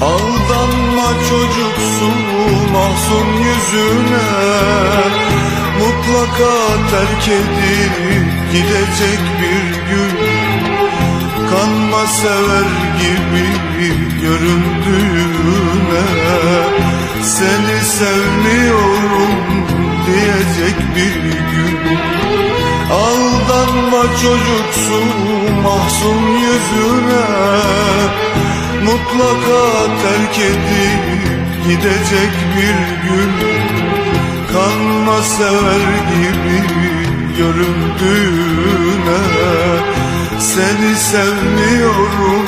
Aldanma çocuksu mahzun yüzüne. Mutlaka terk edip gidecek bir gün. Kanma sever gibi göründüğüne çocuksu mahzun yüzüne. Mutlaka terk edip gidecek bir gün Kanma sever gibi göründüğüne. Seni sevmiyorum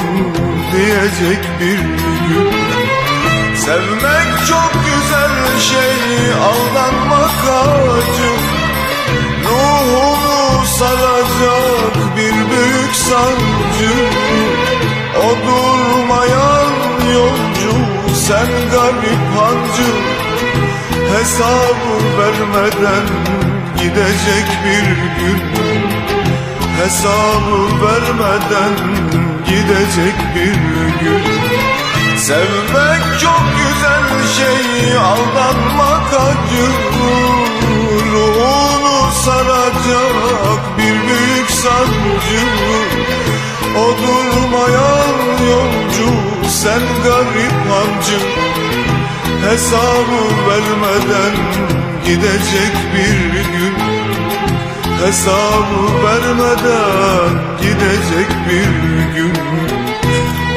diyecek bir gün. Sevmek çok güzel şey aldanmak acı. Ruhunu sen garip hancı Hesabı vermeden gidecek bir gün. Hesabı vermeden gidecek bir gün. Sevmek çok güzel şey aldanmak acı. Ruhunu saracak bir büyük sancı. O durmayan yolcu sen garip hancı Hesabı vermeden gidecek bir gün. Hesabı vermeden gidecek bir gün.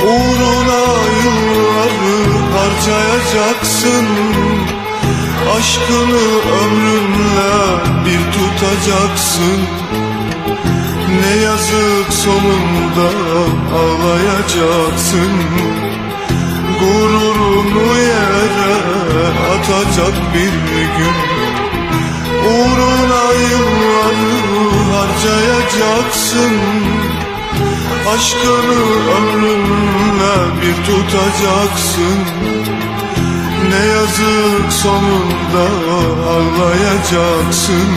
Uğruna yılları harcayacaksın Aşkını ömrünle bir tutacaksın. Ne yazık sonunda ağlayacaksın Gururunu yere atacak bir gün. Uğruna yılları harcayacaksın. Aşkını ömrünle bir tutacaksın. Ne yazık sonunda ağlayacaksın.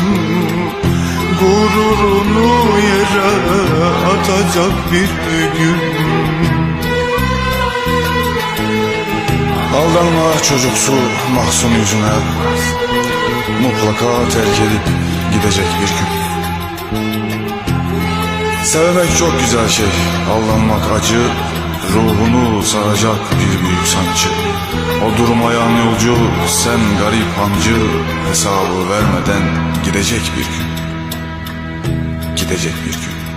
Gururunu yere atacak bir gün Aldanma çocuksu mahzun yüzüne. Mutlaka terk edip gidecek bir gün. Sevmek çok güzel şey. Aldanmak acı Ruhunu saracak bir büyük sancı. O durmayan yolcu sen garip hancı Hesabı vermeden gidecek bir gün. Gidecek bir gün